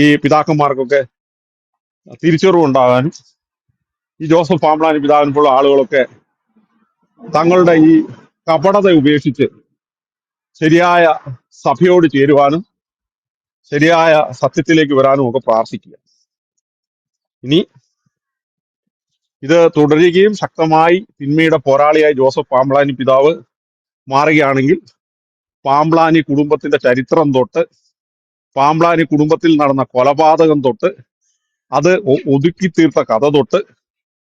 ഈ പിതാക്കന്മാർക്കൊക്കെ തിരിച്ചറിവുണ്ടാകാനും ഈ ജോസഫ് പാമ്പളാനി പിതാവിനെ പോലുള്ള ആളുകളൊക്കെ തങ്ങളുടെ ഈ കപടത ഉപേക്ഷിച്ച് ശരിയായ സഭയോട് ചേരുവാനും ശരിയായ സത്യത്തിലേക്ക് വരാനും ഒക്കെ പ്രാർത്ഥിക്കുക. ഇനി ഇത് തുടരുകയും ശക്തമായി തിന്മയുടെ പോരാളിയായി ജോസഫ് പാമ്പളാനി പിതാവ് മാറുകയാണെങ്കിൽ പാമ്പ്ളാനി കുടുംബത്തിന്റെ ചരിത്രം തൊട്ട് പാമ്പളാനി കുടുംബത്തിൽ നടന്ന കൊലപാതകം തൊട്ട് അത് ഒതുക്കി തീർത്ത കഥ തൊട്ട്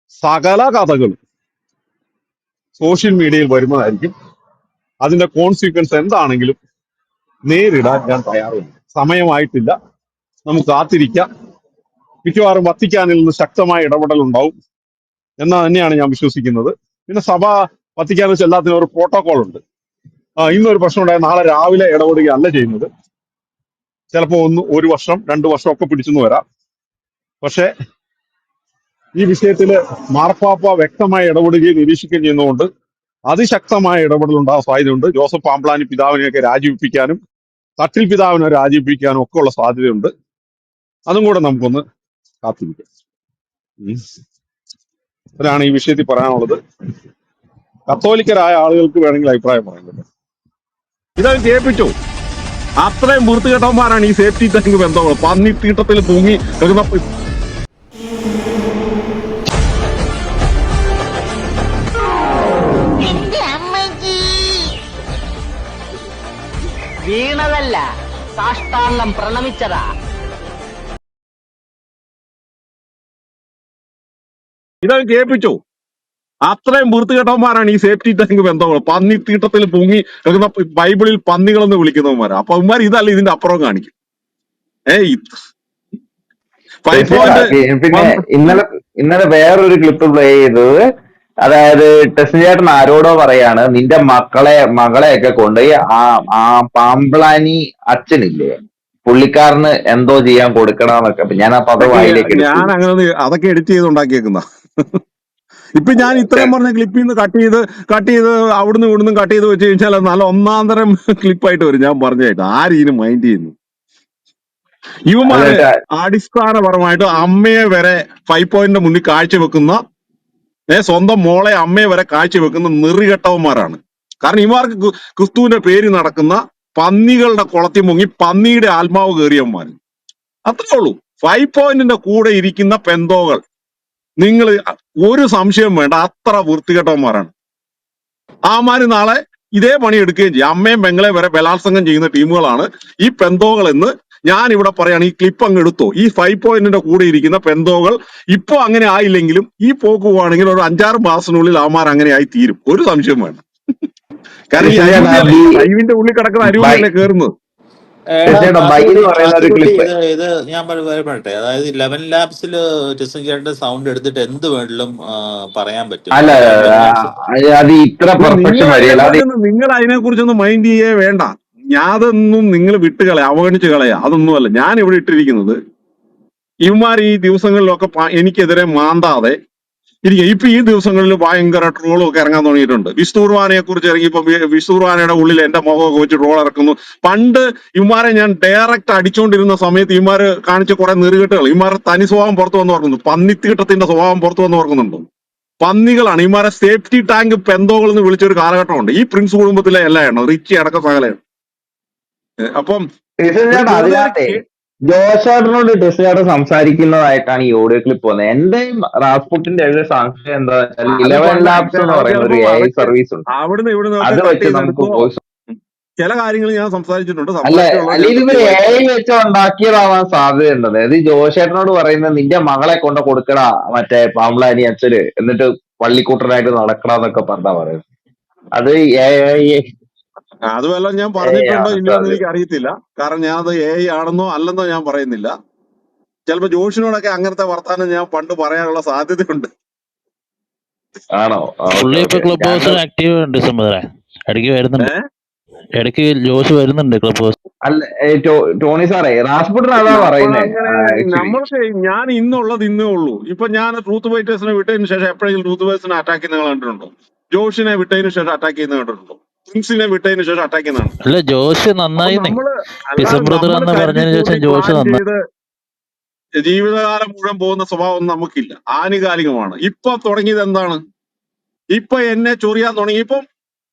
സകല കഥകളും സോഷ്യൽ മീഡിയയിൽ വരുന്നതായിരിക്കും. അതിന്റെ കോൺസിക്വൻസ് എന്താണെങ്കിലും നേരിടാൻ ഞാൻ തയ്യാറുണ്ട്. സമയമായിട്ടില്ല. നമുക്ക് കാത്തിരിക്കാം. മിക്കവാറും വത്തിക്കാനിൽ നിന്ന് ശക്തമായ ഇടപെടൽ ഉണ്ടാവും. എന്ന് തന്നെയാണ് ഞാൻ വിശ്വസിക്കുന്നത്. പിന്നെ സഭ വത്തിക്കാനിൽ എല്ലാത്തിനും ഒരു പ്രോട്ടോകോൾ ഉണ്ട്. ഇന്നൊരു പ്രശ്നം ഉണ്ടായ. നാളെ രാവിലെ ഇടപെടുകയല്ല ചെയ്യുന്നത്. ചിലപ്പോൾ ഒന്ന് ഒരു വർഷം രണ്ടു വർഷം ഒക്കെ പിടിച്ചെന്ന് വരാം. പക്ഷെ ഈ വിഷയത്തിൽ മാർപ്പാപ്പ വ്യക്തമായി ഇടപെടുകയും നിരീക്ഷിക്കുകയും ചെയ്യുന്നതുകൊണ്ട് അതിശക്തമായ ഇടപെടൽ ഉണ്ടാകാൻ സാധ്യതയുണ്ട് ജോസഫ് പാമ്പ്ലാനി പിതാവിനെയൊക്കെ രാജിവെപ്പിക്കാനും തട്ടിൽ പിതാവിനെ രാജിവെപ്പിക്കാനും ഒക്കെ ഉള്ള സാധ്യതയുണ്ട്. അതും കൂടെ നമുക്കൊന്ന് കാത്തിരിക്കാം. അതാണ് ഈ വിഷയത്തിൽ പറയാനുള്ളത്. കത്തോലിക്കരായ ആളുകൾക്ക് വേണമെങ്കിൽ അഭിപ്രായം പറയാൻ പറ്റും. കേൾപ്പിച്ചു അത്രയും വൃത്തികെട്ടവന്മാരാണ് ഈ സേഫ്റ്റി ടാങ്ക് ബന്ധങ്ങൾ. പന്നി തീട്ടത്തിൽ തൂങ്ങി കിടക്കുന്ന വീണതല്ല സാഷ്ടാംഗം പ്രണമിച്ചതാ. ഇതത് കേൾപ്പിച്ചു. അത്രയും വൃത്തികെട്ടവന്മാരാണ് ഈ സേഫ്റ്റി ടാങ്ക് ബന്ധങ്ങൾ പന്നി തീട്ടത്തിൽ പൊങ്ങി കിടക്കുന്ന ബൈബിളിൽ പന്നികളെന്ന് വിളിക്കുന്നവന്മാർ അപ്പൊ അവന്മാർ ഇതല്ല ഇതിന്റെ അപ്പുറം കാണിക്കും. ഏയ്. ഫൈവ് തീർച്ചയായിട്ടും. പോയിന്റ് പിന്നെ ഇന്നലെ ഇന്നലെ വേറൊരു ക്ലിപ്പ് പ്ലേ ചെയ്തത്. അതായത് ടെസ്റ്റ് ചേട്ടൻ ആരോടോ പറയാണ് നിന്റെ മക്കളെ മകളെയൊക്കെ കൊണ്ടുപോയി ആ ആ പാമ്പ്ളാനി അച്ഛനില്ലേ? പുള്ളിക്കാരന് എന്തോ ചെയ്യാൻ കൊടുക്കണമെന്നൊക്കെ. അപ്പൊ ഞാൻ ആ പദം വായിലേക്ക് ഞാൻ അങ്ങനെ അതൊക്കെ എഡിറ്റ് ചെയ്ത് ഉണ്ടാക്കിയേക്കുന്ന. ഇപ്പൊ ഞാൻ ഇത്രയും പറഞ്ഞ ക്ലിപ്പിൽ നിന്ന് കട്ട് ചെയ്ത് കട്ട് ചെയ്ത് അവിടുന്ന് ഇവിടുന്ന് കട്ട് ചെയ്ത് വെച്ച് കഴിഞ്ഞാൽ അത് നല്ല ഒന്നാന്തരം തരം ക്ലിപ്പായിട്ട് വരും. ഞാൻ പറഞ്ഞായിട്ട് ആരും മൈൻഡ് ചെയ്യുന്നു? ഇവന്മാര് അടിസ്ഥാനപരമായിട്ട് അമ്മയെ വരെ ഫൈവ് പോയിന്റിന്റെ മുന്നിൽ കാഴ്ചവെക്കുന്ന ഏ സ്വന്തം മോളെ അമ്മയെ വരെ കാഴ്ചവെക്കുന്ന നിറികെട്ടവന്മാരാണ്. കാരണം ഇവർക്ക് ക്രി- ക്രിസ്തുവിന്റെ പേര് നടക്കുന്ന പന്നികളുടെ കുളത്തിൽ മുങ്ങി പന്നിയുടെ ആത്മാവ് കയറിയവന്മാർ അത്രേ ഉള്ളൂ. ഫൈവ് പോയിന്റിന്റെ കൂടെ ഇരിക്കുന്ന പെന്തോകൾ. നിങ്ങൾ ഒരു സംശയം വേണ്ട. അത്ര വൃത്തികെട്ടവന്മാരാണ്. ആമാര് നാളെ ഇതേ പണി എടുക്കുകയും ചെയ്യും. അമ്മയും പെങ്ങളെ വരെ ബലാത്സംഗം ചെയ്യുന്ന ടീമുകളാണ് ഈ പെന്തോകൾ എന്ന് ഞാൻ ഇവിടെ പറയാണ്. ഈ ക്ലിപ്പ് അങ്ങ് എടുത്തോ. ഈ ഫൈവ് പോയിന്റിന്റെ കൂടെ ഇരിക്കുന്ന പെന്തോകൾ ഇപ്പോ അങ്ങനെ ആയില്ലെങ്കിലും ഈ പോക്ക് പോവാണെങ്കിൽ ഒരു അഞ്ചാറ് മാസത്തിനുള്ളിൽ ആമാർ അങ്ങനെ ആയി തീരും. ഒരു സംശയം വേണം കാരണം ഈ ലൈവിന്റെ അരുവിയല്ലേ ഈ അരുവിന്റെ ഉള്ളിൽ കിടക്കുന്ന അരുവിയല്ലേ കയറുന്നത് ഇത് ഇത് ഞാൻ പറ- പറയട്ടെ. അതായത് ലെവൻ ലാബ്സിൽ ടിസൻ ചേട്ടന്റെ സൗണ്ട് എടുത്തിട്ട് എന്ത് വേണമെങ്കിലും പറയാൻ പറ്റും. അല്ല അത് ഇത്ര പെർഫെക്ഷൻ നിങ്ങൾ അതിനെ കുറിച്ചൊന്നും മൈൻഡ് ചെയ്യേ വേണ്ട. ഞാതൊന്നും നിങ്ങൾ വിട്ടുകളയാ അവഗണിച്ച് കളയാ. അതൊന്നുമല്ല. ഞാൻ ഇവിടെ ഇട്ടിരിക്കുന്നത് ഇവന്മാർ ഈ ദിവസങ്ങളിലൊക്കെ എനിക്കെതിരെ മാന്താതെ ഇരിക്കുക ഇപ്പൊ ഈ ദിവസങ്ങളിൽ ഭയങ്കര ട്രോളും ഒക്കെ ഇറങ്ങാൻ തുടങ്ങിയിട്ടുണ്ട്. വിസ്തൂർവാനയെ കുറിച്ച് ഇറങ്ങി ഇപ്പൊ വിസ്തൂർവാനയുടെ ഉള്ളിൽ എന്റെ മുഖമൊക്കെ വെച്ച് ട്രോൾ ഇറക്കുന്നു. പണ്ട് ഇമാരെ ഞാൻ ഡയറക്റ്റ് അടിച്ചുകൊണ്ടിരുന്ന സമയത്ത് ഇമാര് കാണിച്ച കുറെ നെറുകെട്ടുകൾ. ഇമാരെ തനി സ്വഭാവം പുറത്തു വന്ന് ഓർക്കുന്നു. പന്നിത്തീട്ടത്തിന്റെ സ്വഭാവം പുറത്തു വന്ന് ഓർക്കുന്നുണ്ടോ? പന്നികളാണ്. ഇമാരെ സേഫ്റ്റി ടാങ്ക് പെന്തോകൾ എന്ന് വിളിച്ചൊരു കാലഘട്ടമുണ്ട്. ഈ പ്രിൻസ് കുടുംബത്തിലെ എല്ലാ എണ്ണം റിച്ചി അടക്കം സകലയാണ് അപ്പം ടെസ്റ്റ് ഒരു ചേട്ടൻ വെറുതെ ഒരു അതിനകത്തെ കേ- ജോസേട്ടനോട് ടെസ്റ്റ് സംസാരിക്കുന്നതായിട്ടാണ് ഈ ഓഡിയോ ക്ലിപ്പ് വന്നത്. എന്റെയും റാസ്പുട്ടിന്റെ ഒരു സംശയം എന്താ വെച്ചാൽ ഇലവൻ ലാബ്സ് എന്ന് പറയുന്ന ഒരു എ ഐ സർവീസ് ഉണ്ട്. അവിടുന്ന് ഇവിടുന്ന് അത് വെച്ച് നമുക്ക് വോയിസ് ചില കാര്യങ്ങൾ ഞാൻ സംസാരിച്ചിട്ടുണ്ട്. അല്ല അല്ലെങ്കിൽ ഇവർ എ കൃത്യമായിട്ട് ഐ വെച്ച് ഉണ്ടാക്കിയതാവാൻ സാധ്യതയുണ്ട്. അതായത് ഈ ജോസേട്ടനോട് പറയുന്നത് നിന്റെ മകളെ കൊണ്ട് കൊടുക്കടാ മറ്റേ പാമ്പളാനി അച്ഛന് എന്നിട്ട് പള്ളിക്കൂട്ടനായിട്ട് നടക്കടാന്നൊക്കെ പറഞ്ഞാ പറയുന്നത്. അത് എ ഐ അത് വല്ല ഞാൻ പറഞ്ഞിട്ടുണ്ടോ ഇല്ലയോ എന്ന് എനിക്ക് അറിയത്തില്ല. കാരണം ഞാൻ അത് എ ആണെന്നോ അല്ലെന്നോ ഞാൻ പറയുന്നില്ല. ചിലപ്പോ ജോഷിനോടൊക്കെ അങ്ങനത്തെ വർത്താനം ഞാൻ പണ്ട് പറയാനുള്ള സാധ്യതയുണ്ട്. ആണോ? പുള്ളി ഓക്കെ ഇപ്പൊ ഓക്കെ ക്ലബ് ആക്റ്റീവ് ഉണ്ട് സമുദ്ര ഇടയ്ക്ക് വരുന്നുണ്ട്. ഏഹ് ഇടയ്ക്ക് ജോഷ് വരുന്നുണ്ട് ക്ലബ് ഹൗസ് അല്ല ഏ, ടോ- ടോണി സാറേ റാസ്പുട്ടൻ അതാ പറയുന്നേ. നമ്മളങ്ങനെ ആക്ച്വലി നമ്മൾക്ക് ഞാൻ ഇന്നുള്ളത് ഇന്നേ ഉള്ളൂ. ഇപ്പൊ ഞാൻ ട്രൂത്ത് ഫൈറ്റേഴ്സിനെ വിട്ടതിന് ശേഷം എപ്പോഴെങ്കിലും ട്രൂത്ത് ഫൈറ്റേഴ്സിനെ അറ്റാക്ക് ചെയ്യുന്ന കണ്ടിട്ടുണ്ടോ? ജോഷിനെ വിട്ടതിന് ശേഷം അറ്റാക്ക് ചെയ്യുന്ന കണ്ടിട്ടുണ്ടോ? പ്രിൻസിനെ വിട്ടതിന് ശേഷം അറ്റാക്ക് ചെയ്യുന്നതാണ്. അല്ല ജോഷ് നന്നായി ബ്രദർ എന്ന് പറഞ്ഞതിന് ശേഷം ജോഷ് നന്നായി ജീവിതകാലം മുഴുവൻ പോകുന്ന സ്വഭാവം നമുക്കില്ല. ആനുകാലികമാണ്. ഇപ്പൊ തുടങ്ങിയത് എന്താണ്? ഇപ്പൊ എന്നെ ചൊറിയാൻ തുടങ്ങി. ഇപ്പം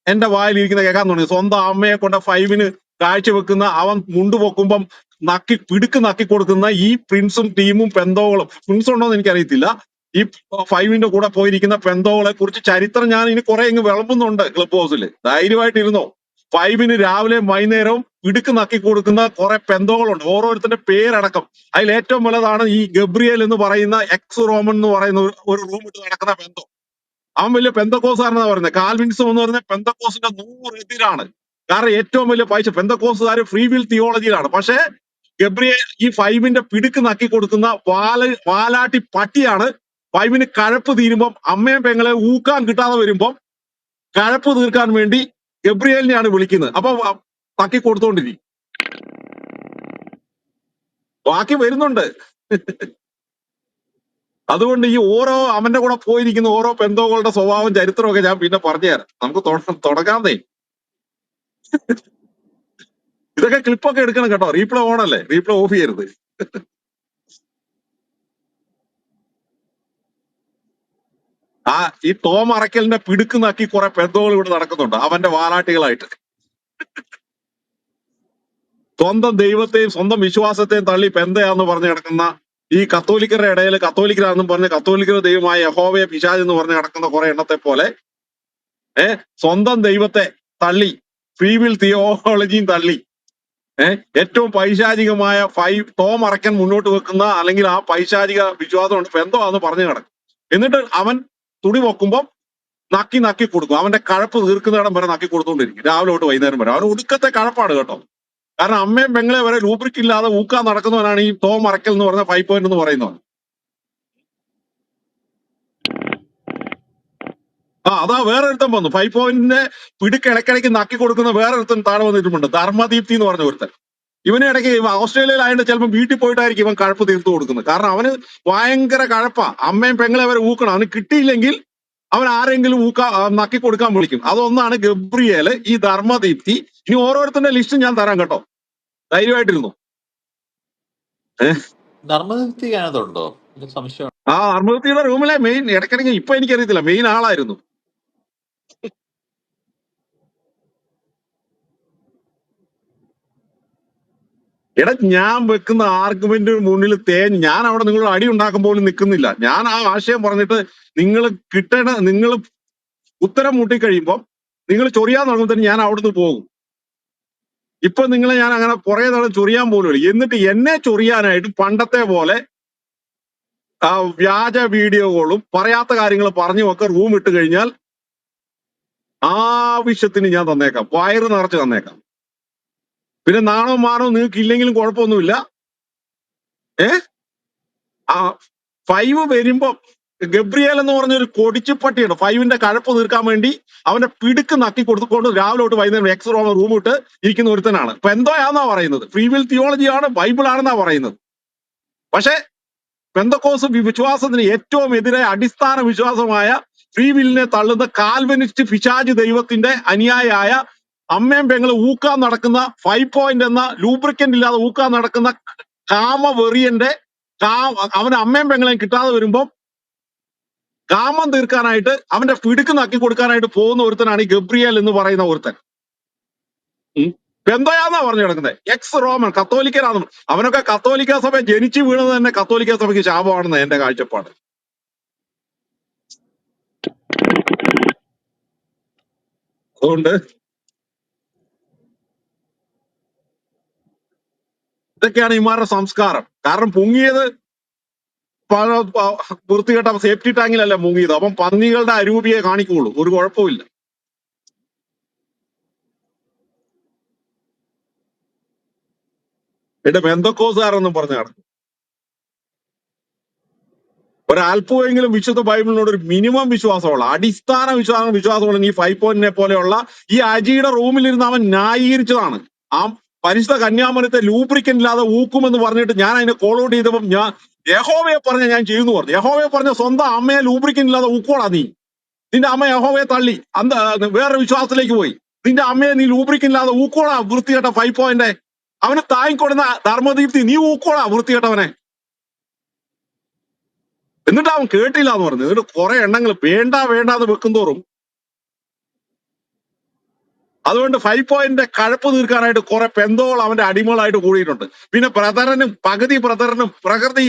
എന്റെ വായിലിരിക്കുന്ന കേൾക്കാൻ തുടങ്ങി. സ്വന്തം അമ്മയെ കൊണ്ട ഫൈവിന് കാഴ്ചവെക്കുന്ന അവൻ മുണ്ടു പൊക്കുമ്പം നക്കി പിടുക്ക് നക്കി കൊടുക്കുന്ന ഈ പ്രിൻസും ടീമും പെന്തോകളും പ്രിൻസ് ഉണ്ടോ എന്ന് എനിക്കറിയത്തില്ല. ഈ ഫൈവിന്റെ കൂടെ പോയിരിക്കുന്ന പെന്തോകളെ കുറിച്ച് ചരിത്രം ഞാൻ ഇനി കുറെ ഇങ്ങ് വിളമ്പുന്നുണ്ട് ക്ലബ് ഹൗസിൽ ധൈര്യമായിട്ടിരുന്നോ? ഫൈവിന് രാവിലെ വൈകുന്നേരവും ഇടുക്ക് നക്കി കൊടുക്കുന്ന കുറെ പെന്തോകളുണ്ട് ഓരോരുത്തരുടെ പേരടക്കം. അതിൽ ഏറ്റവും വലുതാണ് ഈ ഗബ്രിയേൽ എന്ന് പറയുന്ന എക്സ് റോമൻ എന്ന് പറയുന്ന ഒരു- റൂം ഇട്ട് നടക്കുന്ന പെന്തോ. അവൻ വലിയ പെന്തക്കോസാണെന്നാണ് പറയുന്നത്. കാൽവിൻസം എന്ന് പറഞ്ഞ പെന്തക്കോസിന്റെ നൂറ് എതിരാണ്. കാരണം ഏറ്റവും വലിയ പൈസ പെന്തക്കോസുകാർ ഫ്രീ വിൽ തിയോളജിയിലാണ് പക്ഷേ ഗബ്രിയേൽ ഈ ഫൈവിന്റെ പിടുക്ക് നക്കി കൊടുക്കുന്ന വാല വാലാട്ടി പട്ടിയാണ് ഫൈവിന് കഴപ്പ് തീരുമ്പം അമ്മയും പെങ്ങളെ ഊക്കാൻ കിട്ടാതെ വരുമ്പം കഴപ്പ് തീർക്കാൻ വേണ്ടി ഗബ്രിയേലിനെയാണ് വിളിക്കുന്നത്. അപ്പൊ തക്കി കൊടുത്തോണ്ടിരിക്കും ബാക്കി വരുന്നുണ്ട്. അതുകൊണ്ട് ഈ ഓരോ അവന്റെ കൂടെ പോയിരിക്കുന്ന ഓരോ പെന്തോകളുടെ സ്വഭാവം ചരിത്രമൊക്കെ ഞാൻ പിന്നെ പറഞ്ഞുതരാം. നമുക്ക് തുട- തുടങ്ങാന്നേ ഇതൊക്കെ ക്ലിപ്പൊക്കെ എടുക്കണം കേട്ടോ. റീപ്ലേ ഓണല്ലേ റീപ്ലേ ഓഫ് ചെയ്യരുത്. ആ ഈ തോം അറക്കലിന്റെ പിടുക്ക് നക്കി കുറെ പെന്തോകൾ ഇവിടെ നടക്കുന്നുണ്ട്. അവന്റെ വാലാട്ടികളായിട്ട്. സ്വന്തം ദൈവത്തെയും സ്വന്തം വിശ്വാസത്തെയും തള്ളി പെന്തയാന്ന് പറഞ്ഞു കിടക്കുന്ന ഈ കത്തോലിക്കരുടെ ഇടയിൽ കത്തോലിക്കരാണെന്ന് പറഞ്ഞ് കത്തോലിക്കർ ദൈവമായ യഹോവയെ പിശാജ് എന്ന് പറഞ്ഞ് കിടക്കുന്ന കുറെ എണ്ണത്തെ പോലെ ഏ സ്വന്തം ദൈവത്തെ തള്ളി ഫ്രീ വിൽ തിയോളജിയും തള്ളി ഏഹ് ഏറ്റവും പൈശാചികമായ ഫൈ തോമറക്കൻ മുന്നോട്ട് വെക്കുന്ന അല്ലെങ്കിൽ ആ പൈശാചിക വിശ്വാസമുണ്ട് പെന്തോന്ന് പറഞ്ഞു കിടക്കും. എന്നിട്ട് അവൻ തുണി നോക്കുമ്പോൾ നക്കി നക്കി കൊടുക്കും. അവന്റെ കഴപ്പ് തീർക്കുന്നിടം വരെ നക്കി കൊടുത്തോണ്ടിരിക്കും. രാവിലെ തൊട്ട് വൈകുന്നേരം വരെ. അവൻ ഒടുക്കത്തെ കഴപ്പാണ് കേട്ടോ. കാരണം അമ്മയും പെങ്ങളെ വരെ ലൂബ്രിക് ഇല്ലാതെ ഊക്കാൻ നടക്കുന്നവനാണ് ഈ ടോം മറക്കൽ എന്ന് പറഞ്ഞ ഫൈവ് പോയിന്റ് എന്ന് പറയുന്നവൻ. ആ അതാ വേറെ ഒരുത്തൻ വന്നു ഫൈവ് പോയിന്റിന്റെ പിടുക്ക് നക്കി കൊടുക്കുന്ന വേറെ ഒരുത്തൻ താഴെ വന്നിട്ടുമുണ്ട്. ധർമ്മദീപ്തി എന്ന് പറഞ്ഞ ഒരുത്തൻ. ഇവന് ഇടയ്ക്ക് ഓസ്ട്രേലിയയിലായതുകൊണ്ട് ചിലപ്പോൾ വീട്ടിൽ പോയിട്ടായിരിക്കും ഇവൻ കഴപ്പ് തീർത്തു കൊടുക്കുന്നത്. കാരണം അവന് ഭയങ്കര കഴപ്പാ. അമ്മയും പെങ്ങളെ വരെ ഊക്കണം. അവന് കിട്ടിയില്ലെങ്കിൽ അവൻ ആരെങ്കിലും ഊക്ക നക്കി കൊടുക്കാൻ വിളിക്കും. അതൊന്നാണ് ഗബ്രിയേൽ ഈ ധർമ്മദീപ്തി. ഇനി ഓരോരുത്തരുടെ ലിസ്റ്റ് ഞാൻ തരാം കേട്ടോ. ധൈര്യമായിട്ടിരുന്നു? ധർമ്മദീപ്തി അതിനകത്തുണ്ടോ? ഒരു സംശയം ആ ധർമ്മദീപ്തിയുടെ റൂമിലെ മെയിൻ ഇടയ്ക്കിടയ്ക്ക് ഇപ്പൊ എനിക്കറിയത്തില്ല. മെയിൻ ആളായിരുന്നു. എടാ ഞാൻ വെക്കുന്ന ആർഗ്യുമെന്റ് മുന്നിൽ തേ ഞാൻ അവിടെ നിങ്ങളോട് അടി ഉണ്ടാക്കാൻ പോലും നിൽക്കുന്നില്ല. ഞാൻ ആ ആശയം പറഞ്ഞിട്ട് നിങ്ങൾ കിട്ടണ നിങ്ങൾ ഉത്തരം മുട്ടിക്കഴിയുമ്പോൾ നിങ്ങൾ ചൊറിയാൻ തുടങ്ങുമ്പോൾ ഞാൻ അവിടുന്ന് പോകും. ഇപ്പൊ നിങ്ങളെ ഞാൻ അങ്ങനെ പുറകെ തവണ ചൊറിയാൻ പോലും എന്നിട്ട് എന്നെ ചൊറിയാനായിട്ട് പണ്ടത്തെ പോലെ ആ വ്യാജ വീഡിയോകളും പറയാത്ത കാര്യങ്ങൾ പറഞ്ഞു ഒക്കെ റൂം ഇട്ട് കഴിഞ്ഞാൽ ആവശ്യത്തിന് ഞാൻ തന്നേക്കാം. വയറ് നിറച്ച് തന്നേക്കാം. പിന്നെ നാണോ മാണോ നിങ്ങൾക്ക് ഇല്ലെങ്കിലും കുഴപ്പമൊന്നുമില്ല. ഏ? ആ ഫൈവ് വരുമ്പോ ഗബ്രിയേൽ എന്ന് പറഞ്ഞ ഒരു കൊടിച്ചുപട്ടിയാണ് ഫൈവിന്റെ കഴപ്പ് തീർക്കാൻ വേണ്ടി അവന്റെ പിടുക്ക് നക്കി കൊടുത്തുകൊണ്ട് രാവിലെ തൊട്ട് വൈകുന്നേരം എക്സ് റോമ റൂം ഇട്ട് ഇരിക്കുന്ന ഒരുത്തനാണ്. ഇപ്പൊ എന്തോയാന്നാ പറയുന്നത്. ഫ്രീ വിൽ തിയോളജി ആണ് ബൈബിൾ ആണെന്നാ പറയുന്നത്. പക്ഷെ പെന്തക്കോസ് വിശ്വാസത്തിന് ഏറ്റവും എതിരെ അടിസ്ഥാന വിശ്വാസമായ ഫ്രീ വില്ലിനെ തള്ളുന്ന കാൽവനിസ്റ്റ് പിശാജ് ദൈവത്തിന്റെ അനുയായായ അമ്മയും പെങ്ങളും ഊക്കാൻ നടക്കുന്ന ഫൈവ് പോയിന്റ് എന്ന ലൂബ്രിക്കന്റ് ഇല്ലാതെ ഊക്കാൻ നടക്കുന്ന കാമവെറിയന്റെ കാ അവന് അമ്മയും പെങ്ങളെയും കിട്ടാതെ വരുമ്പം കാമം തീർക്കാനായിട്ട് അവന്റെ പിടുക്ക് നക്കി കൊടുക്കാനായിട്ട് പോകുന്ന ഒരുത്തനാണ് ഈ ഗബ്രിയേൽ എന്ന് പറയുന്ന ഒരുത്തൻ. ഉം. ബെന്തോയാന്നാ പറഞ്ഞു കിടക്കുന്നത് എക്സ് റോമൻ കത്തോലിക്കനാന്ന് അവനൊക്കെ കത്തോലിക്ക സഭ ജനിച്ചു വീണത് തന്നെ കത്തോലിക്ക സഭയ്ക്ക് ശാപമാണെന്ന് എന്റെ കാഴ്ചപ്പാട്. അതുകൊണ്ട് ഇതൊക്കെയാണ് ഇമാരുടെ സംസ്കാരം. കാരണം പൊങ്ങിയത് വൃത്തികെട്ട സേഫ്റ്റി ടാങ്കിലല്ല മുങ്ങിയത് അപ്പം പന്നികളുടെ അരൂപിയെ കാണിക്കുള്ളൂ. ഒരു കുഴപ്പമില്ല എന്റെ ബന്ധക്കോസുകാരെന്നും പറഞ്ഞ നടക്കും. ഒരല്പമെങ്കിലും വിശുദ്ധ ബൈബിളിനോട് ഒരു മിനിമം വിശ്വാസമുള്ള അടിസ്ഥാന വിശ്വാസം വിശ്വാസമുള്ള ഈ ഫൈവ് പോയിന്റിനെ പോലെയുള്ള ഈ അജിയുടെ റൂമിലിരുന്ന് അവൻ ന്യായീകരിച്ചതാണ്. ആ പരിശുദ്ധ കന്യാമനത്തെ ലൂബ്രിക്കൻ ഇല്ലാതെ ഊക്കുമെന്ന് പറഞ്ഞിട്ട് ഞാൻ അതിനെ കോൾ ഔട്ട് ചെയ്തപ്പോൾ ഞാൻ യഹോവയെ പറഞ്ഞ ഞാൻ ചെയ്യുന്നു പറഞ്ഞു. യഹോവയെ പറഞ്ഞ സ്വന്തം അമ്മയെ ലൂബ്രിക്കൻ ഇല്ലാതെ ഊക്കോളാ നീ. നിന്റെ അമ്മ യഹോവയെ തള്ളി. അന്ത വേറെ വിശ്വാസത്തിലേക്ക് പോയി. നിന്റെ അമ്മയെ നീ ലൂബ്രിക്കൻ ഇല്ലാതെ ഊക്കോളാ വൃത്തികെട്ട ഫൈവ് പോയിന്റ് അവന് താങ്ങിക്കൊടുന്ന ധർമ്മദീപ്തി നീ ഊക്കോളാ വൃത്തികെട്ടവനെ. എന്നിട്ട് അവൻ കേട്ടില്ല എന്ന് പറഞ്ഞു. എന്നിട്ട് കുറെ എണ്ണങ്ങൾ വേണ്ട വേണ്ടാന്ന് വെക്കുന്തോറും അതുകൊണ്ട് ഫൈവ് പോയിന്റിന്റെ കഴപ്പ് തീർക്കാനായിട്ട് കുറെ പെന്തോൾ അവന്റെ അടിമകളായിട്ട് കൂടിയിട്ടുണ്ട്. പിന്നെ ബ്രദറിനും പകുതി ബ്രദറിനും പ്രകൃതി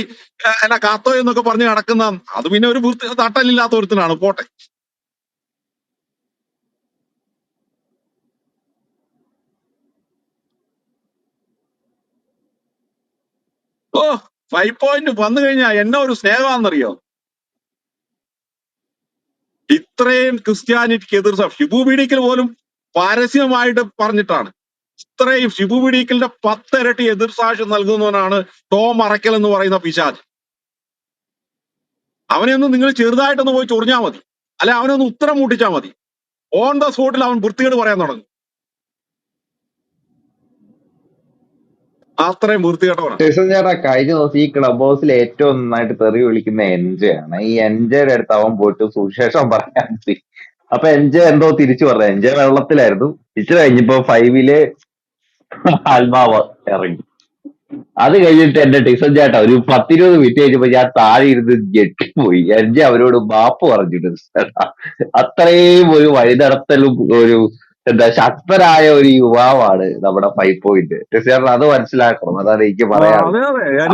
എന്നാ കാത്തോ എന്നൊക്കെ പറഞ്ഞ് നടക്കുന്ന അത് പിന്നെ ഒരു തട്ടലില്ലാത്ത ഒരുത്തനാണ്. പോട്ടെ. ഓ ഫൈവ് പോയിന്റ് വന്നു കഴിഞ്ഞാൽ എന്നെ ഒരു സ്നേഹമാണെന്നറിയോ? ഇത്രയും ക്രിസ്ത്യാനിറ്റിക്ക് എതിർ ഷിബു പീഡിക്കൽ പോലും പരസ്യമായിട്ട് പറഞ്ഞിട്ടാണ്. ഇത്രയും ഷിബു പിടിക്കലിന്റെ പത്തിരട്ടി സാക്ഷ്യം നൽകുന്നവനാണ് ടോം അറക്കൽ എന്ന് പറയുന്ന പിശാജ്. അവനെ ഒന്ന് നിങ്ങൾ ചെറുതായിട്ടൊന്ന് പോയി ചൊറിഞ്ഞാൽ മതി. അല്ലെ അവനൊന്ന് ഉത്തരം മൂട്ടിച്ചാൽ മതി. ഓൺ ദ സ്പോട്ടിൽ അവൻ വൃത്തികേട് പറയാൻ തുടങ്ങും. അത്രയും വൃത്തികെട്ടവനാണ്. കഴിഞ്ഞ ദിവസം ഈ ക്ലബ് ഹൗസിൽ ഏറ്റവും നന്നായിട്ട് തെറി വിളിക്കുന്ന എൻജയാണ്. ഈ എൻജയുടെ അടുത്ത് അവൻ പോയിട്ട് സുവിശേഷം പറയാൻ അപ്പൊ എൻജെ എന്തോ തിരിച്ചു പറഞ്ഞു. എൻജെ വെള്ളത്തിലായിരുന്നു. തിരിച്ചു കഴിഞ്ഞപ്പോ ഫൈവിൽ ആത്മാവ് ഇറങ്ങി. അത് കഴിഞ്ഞിട്ട് എന്റെ ടിസൺ ചേട്ടാ ഒരു പത്തിരുപത് മിനിറ്റ് കഴിഞ്ഞപ്പോ ഞാൻ താഴെ ഇരുന്ന് ഞെട്ടിപ്പോയി. എൻജെ അവരോട് മാപ്പ് പറഞ്ഞിട്ട് ചേട്ടാ അത്രയും ഒരു വഴിനടത്തലും ഒരു എന്താ ശക്തരായ ഒരു യുവാവാണ് നമ്മുടെ ഫൈവ് പോയിന്റ് ടിസൺ അത് മനസ്സിലാക്കണം. അതാണ് എനിക്ക് ആ, പറയാനുള്ളത്. അതെ അതെ. ഞാൻ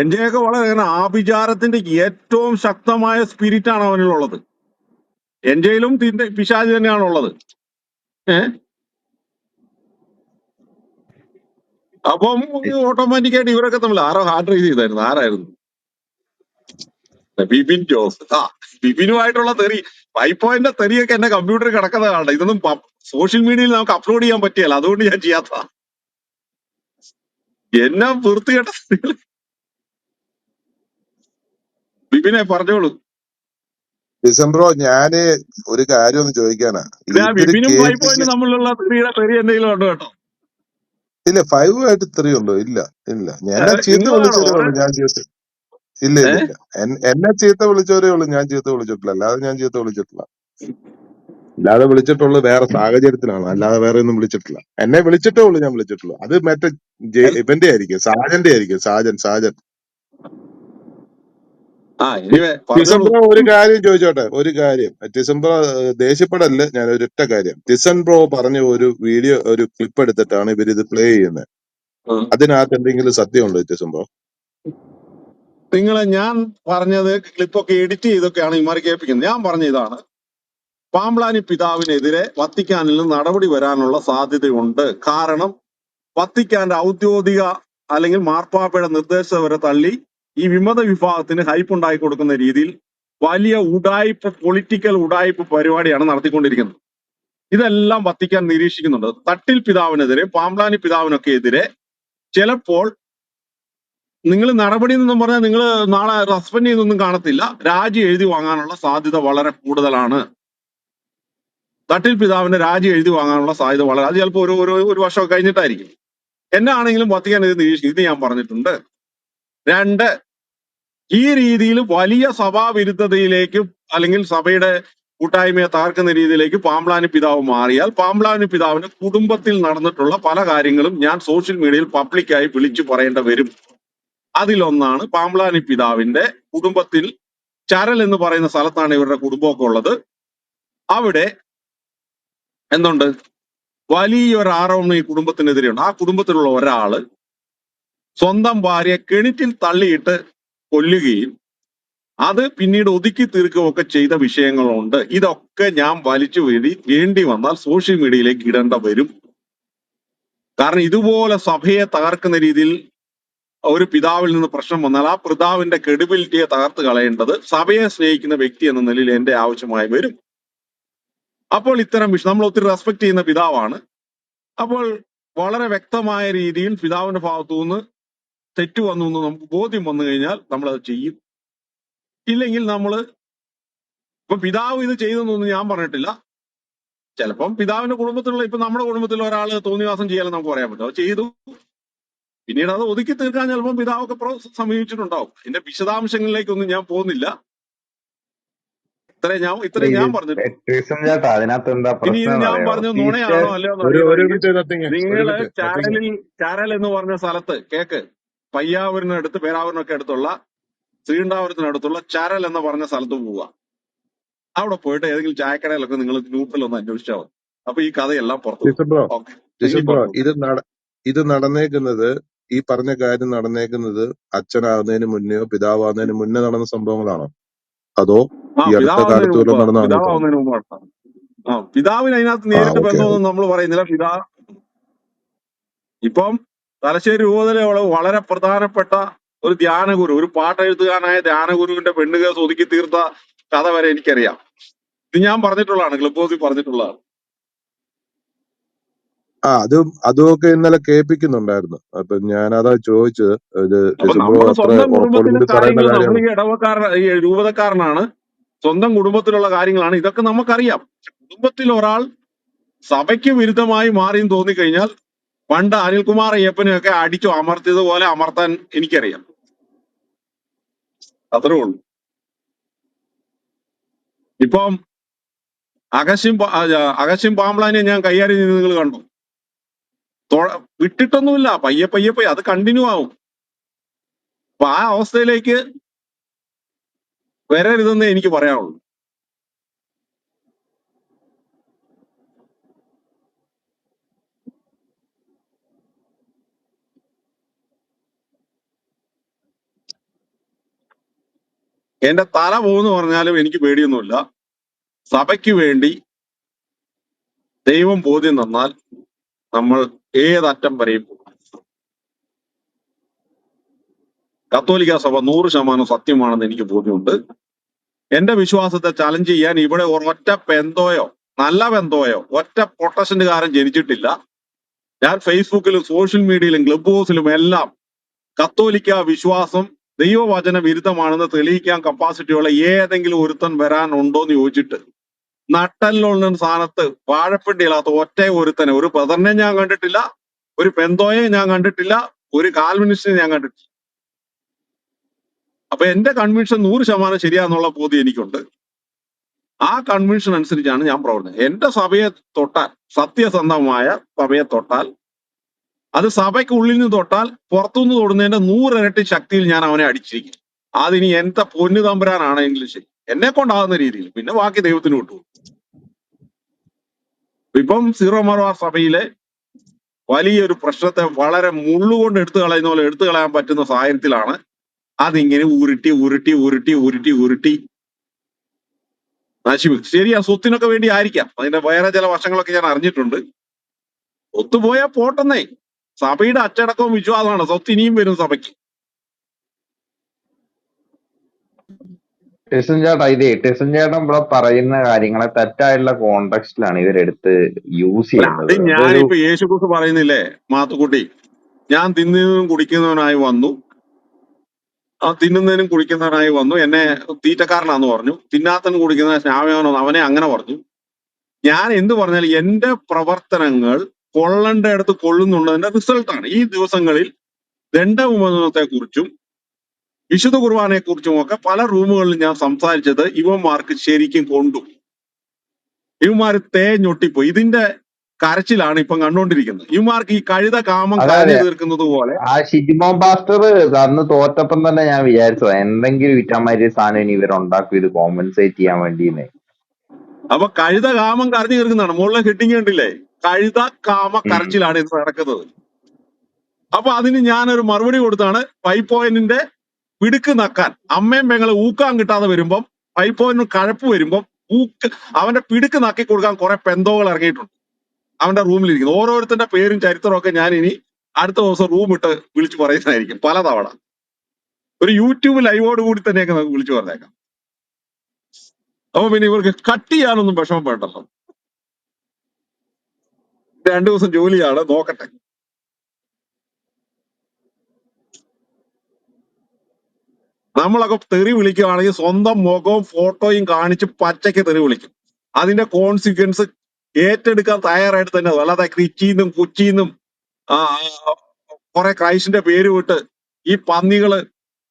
എന്റെയൊക്കെ വളരെ ആഭിചാരത്തിന്റെ ഏറ്റവും ശക്തമായ സ്പിരിറ്റ് ആണ് അവനിലുള്ളത്. എന്റെയിലും തിന്റെ പിശാജ് തന്നെയാണ് ഉള്ളത് അപ്പം ഓട്ടോമാറ്റിക്കായിട്ട് ഇവരൊക്കെ തമ്മിൽ ആരോ ഹാർഡ് റൈസ് ചെയ്തായിരുന്നു. ആരായിരുന്നു? ബിപിൻ ജോസ്. ആ ബിപിനുമായിട്ടുള്ള തെറി. പൈപ്പോയിന്റെ പോയിന്റ് തെറിയൊക്കെ എന്റെ കമ്പ്യൂട്ടറിൽ കിടക്കുന്ന കാണണ്ട. ഇതൊന്നും സോഷ്യൽ മീഡിയയിൽ നമുക്ക് അപ്ലോഡ് ചെയ്യാൻ പറ്റിയല്ല. അതുകൊണ്ട് ഞാൻ ചെയ്യാത്ത. എന്നെ വൃത്തികെട്ട. ബിപിനെ പറഞ്ഞോളൂ. ഡിസംബറോ ഞാൻ ഒരു കാര്യം ഒന്ന് ചോദിക്കാനാ. ഇവർ ഫൈവ് കേൾപ്പിക്ക പോയിന്റ് തമ്മിലുള്ള തെറിയുടെ തെറി എന്തെങ്കിലും ഉണ്ടോ കേട്ടോ? ഇല്ല ഫൈവ് ആയിട്ട് ഇത്രയും ഉണ്ടോ? ഇല്ല ഇല്ല. ഞാൻ ഏഹ് ചീത്ത വിളിച്ചവരേ ഉള്ളൂ ഞാൻ ചീത്ത ഇല്ല ഇല്ല ഏഹ്? ഇല്ല എൻ- എന്നെ ചീത്ത വിളിച്ചവരേ ഉള്ളൂ ഞാൻ ചീത്ത വിളിച്ചിട്ടില്ല. അല്ലാതെ ഞാൻ ചീത്ത വിളിച്ചിട്ടില്ല. അല്ലാതെ വിളിച്ചിട്ടുള്ളത് വേറെ സാഹചര്യത്തിലാണ്. അല്ലാതെ വേറെ ഒന്നും വിളിച്ചിട്ടില്ല. എന്നെ വിളിച്ചിട്ടേ ഉള്ളൂ ഞാൻ വിളിച്ചിട്ടുള്ളൂ. അത് മറ്റേ ജെ- ഇവന്റെ ആയിരിക്കും. സാജന്റെ ആയിരിക്കും. സാജൻ സാജൻ. ആ പറഞ്ഞോളൂ. ഒരു കാര്യം ചോദിച്ചോട്ടെ? ഒരു കാര്യം. ഡിസംബർ ദേഷ്യപ്പെടല്ല? ഞാൻ ഒരൊറ്റ കാര്യം. ഡിസംബർ പറഞ്ഞ ഒരു വീഡിയോ ഒരു ക്ലിപ്പ് എടുത്തിട്ടാണ് ഇവർ ഇത് പ്ലേ ചെയ്യുന്നത് ഉം. അതിനകത്ത് എന്തെങ്കിലും സത്യമുണ്ടോ ഡിസംബർ നിങ്ങളെ ഞാൻ പറഞ്ഞത് ക്ലിപ്പൊക്കെ എഡിറ്റ് ചെയ്തൊക്കെയാണ് ഇമാര് കേൾപ്പിക്കുന്നത്. ഞാൻ പറഞ്ഞ ഇതാണ്. പാമ്പ്ലാനി പിതാവിനെതിരെ വത്തിക്കാനിൽ നിന്ന് നടപടി വരാനുള്ള സാധ്യതയുണ്ട്. കാരണം വത്തിക്കാന്റെ ഔദ്യോഗിക അല്ലെങ്കിൽ മാർപ്പാപ്പയുടെ നിർദ്ദേശം വരെ തള്ളി ഈ വിമത വിഭാഗത്തിന് ഹൈപ്പ് ഉണ്ടാക്കി കൊടുക്കുന്ന രീതിയിൽ വലിയ ഉടായ്പ പൊളിറ്റിക്കൽ ഉടായ്പ പരിപാടിയാണ് നടത്തിക്കൊണ്ടിരിക്കുന്നത്. ഇതെല്ലാം വത്തിക്കാൻ നിരീക്ഷിക്കുന്നുണ്ട്. തട്ടിൽ പിതാവിനെതിരെ പാമ്പ്ലാനി പിതാവിനൊക്കെ എതിരെ ചിലപ്പോൾ നിങ്ങൾ നടപടി എന്നും പറഞ്ഞാൽ നിങ്ങൾ നാളെ സസ്പെൻഡ് ചെയ്യുന്നൊന്നും കാണത്തില്ല. രാജി എഴുതി വാങ്ങാനുള്ള സാധ്യത വളരെ കൂടുതലാണ്. തട്ടിൽ പിതാവിന്റെ രാജി എഴുതി വാങ്ങാനുള്ള സാധ്യത വളരെ അത് ചിലപ്പോൾ ഒരു ഒരു ഒരു വർഷം കഴിഞ്ഞിട്ടായിരിക്കും. എന്നാണെങ്കിലും വത്തിക്കാൻ ഇത് നിരീക്ഷിക്കും. ഇത് ഞാൻ പറഞ്ഞിട്ടുണ്ട്. രണ്ട് ഈ രീതിയിൽ വലിയ സഭാവിരുദ്ധതയിലേക്ക് അല്ലെങ്കിൽ സഭയുടെ കൂട്ടായ്മയെ തകർക്കുന്ന രീതിയിലേക്ക് പാമ്പ്ലാനി പിതാവ് മാറിയാൽ പാമ്പ്ലാനി പിതാവിന്റെ കുടുംബത്തിൽ നടന്നിട്ടുള്ള പല കാര്യങ്ങളും ഞാൻ സോഷ്യൽ മീഡിയയിൽ പബ്ലിക്കായി വിളിച്ചു പറയേണ്ട വരും. അതിലൊന്നാണ് പാമ്പ്ലാനി പിതാവിന്റെ കുടുംബത്തിൽ ചരൽ എന്ന് പറയുന്ന സ്ഥലത്താണ് ഇവരുടെ കുടുംബമൊക്കെ ഉള്ളത്. അവിടെ എന്തുണ്ട്? വലിയൊരു ആരോപണം ഈ കുടുംബത്തിനെതിരെയുണ്ട്. ആ കുടുംബത്തിലുള്ള ഒരാൾ സ്വന്തം ഭാര്യയെ കെണിറ്റിൽ തള്ളിയിട്ട് കൊല്ലുകയും അത് പിന്നീട് ഒതുക്കി തീർക്കുകയൊക്കെ ചെയ്ത വിഷയങ്ങളുണ്ട്. ഇതൊക്കെ ഞാൻ വലിച്ചു വേണ്ടി വേണ്ടി വന്നാൽ സോഷ്യൽ മീഡിയയിലേക്ക് ഇടേണ്ട വരും. കാരണം ഇതുപോലെ സഭയെ തകർക്കുന്ന രീതിയിൽ ഒരു പിതാവിൽ നിന്ന് പ്രശ്നം വന്നാൽ ആ പിതാവിന്റെ ക്രെഡിബിലിറ്റിയെ തകർത്ത് കളയേണ്ടത് സഭയെ സ്നേഹിക്കുന്ന വ്യക്തി എന്ന നിലയിൽ എന്റെ ആവശ്യമായി വരും. അപ്പോൾ ഇത്തരം വിഷയം നമ്മൾ ഒത്തിരി റെസ്പെക്ട് ചെയ്യുന്ന പിതാവാണ്. അപ്പോൾ വളരെ വ്യക്തമായ രീതിയിൽ പിതാവിന്റെ ഭാഗത്തു നിന്ന് തെറ്റ് വന്നു എന്ന് നമുക്ക് ബോധ്യം വന്നു കഴിഞ്ഞാൽ നമ്മൾ അത് ചെയ്യും. ഇല്ലെങ്കിൽ നമ്മൾ ഇപ്പൊ പിതാവ് ഇത് ചെയ്തെന്നൊന്നും ഞാൻ പറഞ്ഞിട്ടില്ല. ചിലപ്പം പിതാവിന്റെ കുടുംബത്തിലുള്ള ഇപ്പൊ നമ്മുടെ കുടുംബത്തിൽ ഒരാൾ തോന്നിവാസം ചെയ്യാൻ നമുക്ക് പറയാൻ പറ്റും. അത് ചെയ്തു. പിന്നീട് അത് ഒതുക്കി തീർക്കാൻ ചിലപ്പോൾ പിതാവൊക്കെ പ്രോ സമീപിച്ചിട്ടുണ്ടാവും. അതിന്റെ വിശദാംശങ്ങളിലേക്കൊന്നും ഞാൻ പോകുന്നില്ല. ഇത്രയും ഞാൻ ഇത്രയും ഇത് ഞാൻ പറഞ്ഞു പിന്നെ ചേട്ടാ അതിനകത്ത് എന്താ ഇനി ഇത് പ്രശ്നം ഞാൻ പറഞ്ഞു പറഞ്ഞത് നുണയാണോ അല്ലയോ എന്ന് ഒരു ഒരു അറിയണമെങ്കിൽ മിനിറ്റ് നത്തിങ് ഒരു നിങ്ങൾ മിനിറ്റ് നത്തിങ് ചാരലിൽ ചാരൽ എന്ന് പറഞ്ഞ സ്ഥലത്ത് കേക്ക്. പയ്യാവൂരിനടുത്ത് പേരാവൂരിനൊക്കെ അടുത്തുള്ള ശ്രീണ്ടാവൂരത്തിനടുത്തുള്ള ചരൽ എന്ന് പറഞ്ഞ സ്ഥലത്ത് പോവുക. അവിടെ പോയിട്ട് ഏതെങ്കിലും ചായക്കടയിലൊക്കെ നിങ്ങൾ ഗ്രൂപ്പിൽ ഒന്ന് അന്വേഷിച്ചാൽ മതി. അപ്പൊ ഈ കഥയെല്ലാം പുറത്തു ബ്രോ ഓക്കെ. ടിസൺ ബ്രോ ഇത് നട ഇത് നടന്നേക്കുന്നത് ഈ പറഞ്ഞ കാര്യം നടന്നേക്കുന്നത് അച്ഛനാകുന്നതിന് മുന്നെയോ പിതാവാകുന്നതിന് മുന്നേ നടന്ന സംഭവങ്ങളാണോ? അതോ ആ ഈ അടുത്ത പിതാവാവുന്നതിന് കാലത്ത് വല്ലതും മുമ്പ് നടന്നതാണോ ഇപ്പം പിതാവാവുന്നതിന് മുമ്പ് നടത്താം ആ പിതാവിന് അതിനകത്ത് ആ നേരിട്ട് ഓക്കെ. ബന്ധമൊന്നും നമ്മൾ പറയുന്നില്ല. പിതാ ഇപ്പം തലശ്ശേരി രൂപതയിലുള്ള വളരെ പ്രധാനപ്പെട്ട ഒരു ധ്യാനഗുരു ഒരു പാട്ടെഴുത്തുകാരനായ ധ്യാനഗുരുവിന്റെ പെണ്ണുകേസ് ഒതുക്കി തീർത്ത കഥ വരെ എനിക്കറിയാം. ഇത് ഞാൻ പറഞ്ഞിട്ടുള്ളതാണ് ക്ലബ് ഹൗസിൽ പറഞ്ഞിട്ടുള്ളതാണ്. ആ അതും അതുമൊക്കെ ഇന്നലെ കേൾപ്പിക്കുന്നുണ്ടായിരുന്നു. അപ്പൊ ഞാൻ അതാ ചോദിച്ചത് ഇത് അപ്പൊ ടിസൺ നമ്മുടെ അത്ര സ്വന്തം ഉറപ്പോട് കുടുംബത്തിലെ കൂടി പറയുന്ന കാര്യങ്ങൾ നമ്മൾ കാര്യമാണ്. ഈ ഇടവക്കാരൻ ഈ രൂപതക്കാരനാണ്. സ്വന്തം കുടുംബത്തിലുള്ള കാര്യങ്ങളാണ്. ഇതൊക്കെ നമുക്കറിയാം. കുടുംബത്തിൽ ഒരാൾ സഭയ്ക്ക് വിരുദ്ധമായി മാറിയെന്ന് തോന്നിക്കഴിഞ്ഞാൽ പണ്ട് അനിൽകുമാർ അയ്യപ്പനെയൊക്കെ അടിച്ചു അമർത്തിയതുപോലെ അമർത്താൻ എനിക്കറിയാം. അത്രേ ഉള്ളൂ. ഇപ്പം അഗസ്യം ആ, അകശ്യം പാമ്പ്ലാനെ ഞാൻ കൈകാര്യം ചെയ്ത് നിങ്ങൾ കണ്ടു? വിട്ടിട്ടൊന്നുമില്ല. പയ്യെ പയ്യെ പയ്യെ അത് കണ്ടിന്യൂ ആവും. അപ്പൊ ആ അവസ്ഥയിലേക്ക് വരരുതെന്ന് എനിക്ക് പറയാനുള്ളൂ. എന്റെ തല പോകുന്നു പറഞ്ഞാലും എനിക്ക് പേടിയൊന്നുമില്ല. സഭയ്ക്ക് വേണ്ടി ദൈവം ബോധ്യം തന്നാൽ നമ്മൾ ഏതറ്റം വരെയും പോകും. കത്തോലിക്ക സഭ നൂറ് ശതമാനം സത്യമാണെന്ന് എനിക്ക് ബോധ്യമുണ്ട്. എന്റെ വിശ്വാസത്തെ ചലഞ്ച് ചെയ്യാൻ ഇവിടെ ഒരൊറ്റ പെന്തോയോ നല്ല പെന്തോയോ ഒറ്റ പ്രൊട്ടസ്റ്റന്റുകാരൻ ജനിച്ചിട്ടില്ല. ഞാൻ ഫേസ്ബുക്കിലും സോഷ്യൽ മീഡിയയിലും ക്ലബ് ഹൗസിലും എല്ലാം കത്തോലിക്ക വിശ്വാസം ദൈവവചന വിരുദ്ധമാണെന്ന് തെളിയിക്കാൻ കപ്പാസിറ്റിയുള്ള ഏതെങ്കിലും ഒരുത്തൻ വരാനുണ്ടോ എന്ന് ചോദിച്ചിട്ട് നട്ടലിലുള്ള സ്ഥാനത്ത് വാഴപ്പിണ്ടിയില്ലാത്ത ഒറ്റ ഒരുത്തനെ ഒരു ബ്രദറിനെ ഞാൻ കണ്ടിട്ടില്ല ഒരു പെന്തോയെ ഞാൻ കണ്ടിട്ടില്ല ഒരു കാൽവിനിസ്റ്റിനെ ഞാൻ കണ്ടിട്ടില്ല. അപ്പൊ എന്റെ കൺവിൻഷൻ നൂറ് ശതമാനം ശരിയാന്നുള്ള ബോധി എനിക്കുണ്ട്. ആ കൺവിൻഷൻ അനുസരിച്ചാണ് ഞാൻ പ്രവർത്തിക്കുന്നത്. എന്റെ സഭയെ തൊട്ടാൽ സത്യസന്ധമായ സഭയെ തൊട്ടാൽ അത് സഭയ്ക്ക് ഉള്ളിൽ നിന്ന് തൊട്ടാൽ പുറത്തുനിന്ന് തൊടുന്നതിന്റെ നൂറിരട്ടി ശക്തിയിൽ ഞാൻ അവനെ അടിച്ചിരിക്കും. അതിനി എന്റെ പൊന്നു തമ്പുരാനാണെങ്കിലും ശരി. എന്നെ കൊണ്ടാകുന്ന രീതിയിൽ. പിന്നെ ബാക്കി ദൈവത്തിന് വിട്ടു ഇപ്പം സീറോ മലബാർ സഭയിലെ വലിയൊരു പ്രശ്നത്തെ വളരെ മുള്ളുകൊണ്ട് എടുത്തു കളയുന്ന പോലെ എടുത്തു കളയാൻ പറ്റുന്ന സാഹചര്യത്തിലാണ് അതിങ്ങനെ ഉരുട്ടി ഉരുട്ടി ഉരുട്ടി ഉരുട്ടി ഉരുട്ടി നശിപ്പിക്കും. ശരിയാ സ്വത്തിനൊക്കെ വേണ്ടി ആയിരിക്കാം. അതിന്റെ വേറെ ചില വശങ്ങളൊക്കെ ഞാൻ അറിഞ്ഞിട്ടുണ്ട്. ഒത്തുപോയാ പോട്ടെന്നേ. സഭയുടെ അച്ചടക്കവും വിശ്വാസമാണ്. സ്വത്ത് ഇനിയും വരും സഭയ്ക്ക്. ടെസൻ ചേട്ടാ ഇതേ ടെസൻ ചേട്ടൻ ഇവിടെ പറയുന്ന കാര്യങ്ങളെ തെറ്റായിട്ടുള്ള കോണ്ടെക്സ്റ്റിലാണ് ഇവരെടുത്ത് യൂസ് അല്ല അത് ചെയ്യുന്നത് അതൊരു ഞാനിപ്പോ യേശുക്രിസ്തു പറയുന്നില്ലേ മാത്തുക്കുട്ടി? ഞാൻ തിന്നുന്നതിനും കുടിക്കുന്നവനായി വന്നു. ആ തിന്നുന്നതിനും കുടിക്കുന്നവനായി വന്നു. എന്നെ തീറ്റക്കാരനാന്ന് പറഞ്ഞു. തിന്നാത്തനും കുടിക്കുന്ന സ്നാവയാനോ അവനെ അങ്ങനെ പറഞ്ഞു. ഞാൻ എന്ത് പറഞ്ഞാൽ എന്റെ പ്രവർത്തനങ്ങൾ കൊള്ളേണ്ട അടുത്ത് കൊള്ളുന്നുള്ളതിന്റെ റിസൾട്ടാണ് ഈ ദിവസങ്ങളിൽ ദണ്ഡവിമോചനത്തെ കുറിച്ചും വിശുദ്ധ കുർബാനയെ കുറിച്ചും ഒക്കെ പല റൂമുകളിൽ ഞാൻ സംസാരിച്ചത് ഇവന്മാർക്ക് ശരിക്കും കൊണ്ടു. ഇവന്മാർ തേഞ്ഞൊട്ടിപ്പോയി. ഇതിന്റെ കരച്ചിലാണ് ഇപ്പം കണ്ടുകൊണ്ടിരിക്കുന്നത്. ഇവന്മാർക്ക് ഈ കഴുത കാമം അതെ കരഞ്ഞു തീർക്കുന്നത് പോലെ ആ ഷിജിമോൻ പാസ്റ്റർ അന്ന് തോറ്റപ്പം തന്നെ ഞാൻ വിചാരിച്ചത് എന്തെങ്കിലും ഇറ്റമാതിരി സാധനം ഇനി ഇവരുണ്ടാക്കും ഇത് കോമ്പൻസേറ്റ് ചെയ്യാൻ വേണ്ടിന്ന്. അപ്പൊ കഴുത കാമം കരഞ്ഞു തീർക്കുന്നതാണ് മുകളിലെ ഹെഡിങ് കണ്ടില്ലേ? കഴുത കാമ. കരച്ചിലാണ് ഇത് നടക്കുന്നത്. അപ്പൊ അതിന് ഞാനൊരു മറുപടി കൊടുത്താണ്. ഫൈവ് പോയിന്റിന്റെ പിടുക്ക് നക്കാൻ. അമ്മയും പെങ്ങളെ ഊക്കാൻ കിട്ടാതെ വരുമ്പം ഫൈവ് പോയിന്റ് കഴപ്പ് വരുമ്പം ഊക്ക് അവന്റെ പിടുക്ക് നക്കി കൊടുക്കാൻ കുറെ പെന്തോകൾ ഇറങ്ങിയിട്ടുണ്ട്. അവന്റെ റൂമിലിരിക്കുന്നു. ഓരോരുത്തരുടെ പേരും ചരിത്രവും ഒക്കെ ഞാൻ ഇനി അടുത്ത ദിവസം റൂം ഇട്ട് വിളിച്ചു പറയുന്നതായിരിക്കും. പലതവണ. ഒരു യൂട്യൂബ് ലൈവോട് കൂടി തന്നെയൊക്കെ നമുക്ക് വിളിച്ചു പറഞ്ഞേക്കാം. അപ്പൊ പിന്നെ ഇവർക്ക് കട്ട് ചെയ്യാനൊന്നും വിഷമം വേണ്ടല്ലോ രണ്ടു ദിവസം ജോലിയാണ് നോക്കട്ടെ. നമ്മളൊക്കെ തെറി വിളിക്കുകയാണെങ്കിൽ സ്വന്തം മുഖവും ഫോട്ടോയും കാണിച്ച് പച്ചയ്ക്ക് തെറി വിളിക്കും. അതിന്റെ കോൺസിക്വൻസ് ഏറ്റെടുക്കാൻ തയ്യാറായിട്ട് തന്നെ അല്ലാതെ ക്രിച്ചിന്നും കുച്ചിന്നും കുറെ ക്രൈസ്റ്റിന്റെ പേര് വിട്ട് ഈ പന്നികൾ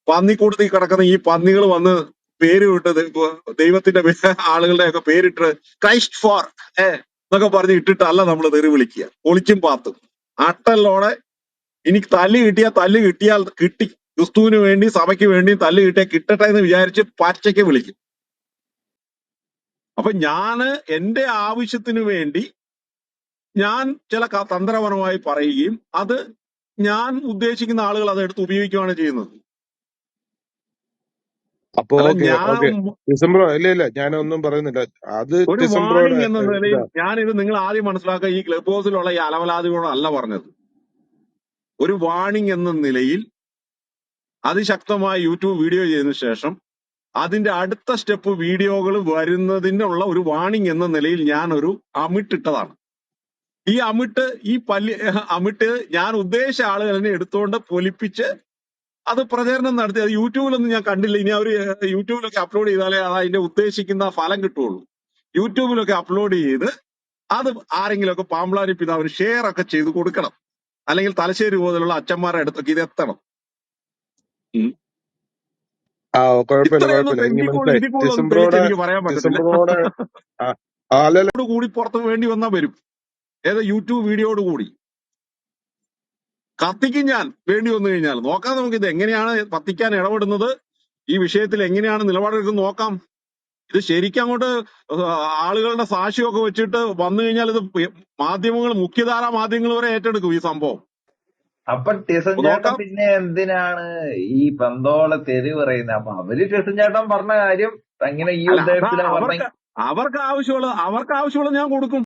പന്നിക്കൂട്ടത്തിൽ കിടക്കുന്ന ഈ പന്നികൾ വന്ന് പേര് വിട്ട് ദൈവത്തിന്റെ ആളുകളുടെ ഒക്കെ പേരിട്ട് ക്രൈസ്റ്റ് ഫോർ ഏ എന്നൊക്കെ പറഞ്ഞ് ഇട്ടിട്ടല്ല നമ്മൾ തെറി വിളിക്കുക. ഒളിച്ചും പാത്തും. അട്ടല്ലോടെ ഇനി തല്ല് കിട്ടിയാൽ തല്ല് കിട്ടിയാൽ കിട്ടി. ക്രിസ്തുവിന് വേണ്ടി സഭയ്ക്ക് വേണ്ടി തല്ല് കിട്ടിയാൽ കിട്ടട്ടെ എന്ന് വിചാരിച്ച് പച്ചയ്ക്ക് വിളിക്കും. അപ്പൊ ഞാൻ എന്റെ ആവശ്യത്തിന് വേണ്ടി ഞാൻ ചില തന്ത്രപരമായി പറയുകയും അത് ഞാൻ ഉദ്ദേശിക്കുന്ന ആളുകൾ അത് എടുത്ത് ഉപയോഗിക്കുകയാണ് ചെയ്യുന്നത്. അപ്പൊ അല്ല ഓക്കെ ഞാൻ ഓക്കെ. ഡിസംബർ ഇല്ല ഇല്ല ഞാനൊന്നും പറയുന്നില്ല. അത് ഒരു ഡിസംബറോടെ വാണിംഗ് എന്ന ഏഹ്, നിലയിൽ ഇതാ ഞാനിത് നിങ്ങൾ ആദ്യം മനസ്സിലാക്കുക ഈ ക്ലബ് ഹൗസിലുള്ള ഈ അലവലാദികളോടല്ല പറഞ്ഞത്. ഒരു വാണിംഗ് എന്ന നിലയിൽ അതിശക്തമായ യൂട്യൂബ് വീഡിയോ ചെയ്തതിനു ശേഷം അതിന്റെ അടുത്ത സ്റ്റെപ്പ് വീഡിയോകൾ വരുന്നതിനുള്ള ഒരു വാണിംഗ് എന്ന നിലയിൽ ഞാൻ ഒരു അമിട്ടിട്ടതാണ് ഈ അമിട്ട് ഈ പല്ലി അമിട്ട് ഞാൻ ഉദ്ദേശിച്ച ആളുകളെ എടുത്തുകൊണ്ട് പൊലിപ്പിച്ച് അത് പ്രചരണം നടത്തി. അത് യൂട്യൂബിലൊന്നും ഞാൻ കണ്ടില്ല. ഇനി അവർ യൂട്യൂബിലൊക്കെ അപ്ലോഡ് ചെയ്താലേ അത് അതിന്റെ ഉദ്ദേശിക്കുന്ന ഫലം കിട്ടുള്ളൂ. യൂട്യൂബിലൊക്കെ അപ്ലോഡ് ചെയ്ത് അത് ആരെങ്കിലുമൊക്കെ പാമ്പ്ലാരി പിതാവിന് ഷെയർ ഒക്കെ ചെയ്ത് കൊടുക്കണം. അല്ലെങ്കിൽ തലശ്ശേരി പോലുള്ള അച്ഛന്മാരുടെ അടുത്തൊക്കെ ഇത് എത്തണം. ഉം. ആ കുഴപ്പമില്ല ഇത്രയൊന്നും കുഴപ്പമില്ല. എനിക്ക് ഇതിൽ കൂടുതൽ മനസ്സിലായി. ഇതിൽ തെളിച്ച് ഡിസംബറോടെ എനിക്ക് പറയാൻ പറ്റത്തില്ല. ഡിസംബറോടെ ആ ആ, അല്ലല്ല. കൂടി പുറത്ത് വേണ്ടി വന്നാൽ വരും. ഏത് യൂട്യൂബ് വീഡിയോയോട് കൂടി. കത്തിക്കും ഞാൻ. വേണ്ടി വന്നു കഴിഞ്ഞാൽ. നോക്കാം നമുക്ക് ഇത് എങ്ങനെയാണ് കത്തിക്കാൻ ഇടപെടുന്നത്? ഈ വിഷയത്തിൽ എങ്ങനെയാണ് നിലപാടെടുക്കുന്നത് നോക്കാം. ഇത് ശരിക്കും അങ്ങോട്ട് ആളുകളുടെ സാക്ഷിയൊക്കെ വെച്ചിട്ട് വന്നു കഴിഞ്ഞാൽ ഇത് മാധ്യമങ്ങൾ മുഖ്യധാര മാധ്യമങ്ങൾ വരെ ഏറ്റെടുക്കും ഈ സംഭവം. അപ്പൊ ടിസൻ ചേട്ടൻ പിന്നെ എന്തിനാണ് ഈ പന്തോളെ തെറി പറയുന്നത്? അപ്പൊ അവർ ടിസൻ ചേട്ടൻ പറഞ്ഞ കാര്യം അങ്ങനെ ഈ അവർക്ക് ആവശ്യമുള്ള അവർക്ക് ആവശ്യമുള്ള ഞാൻ കൊടുക്കും.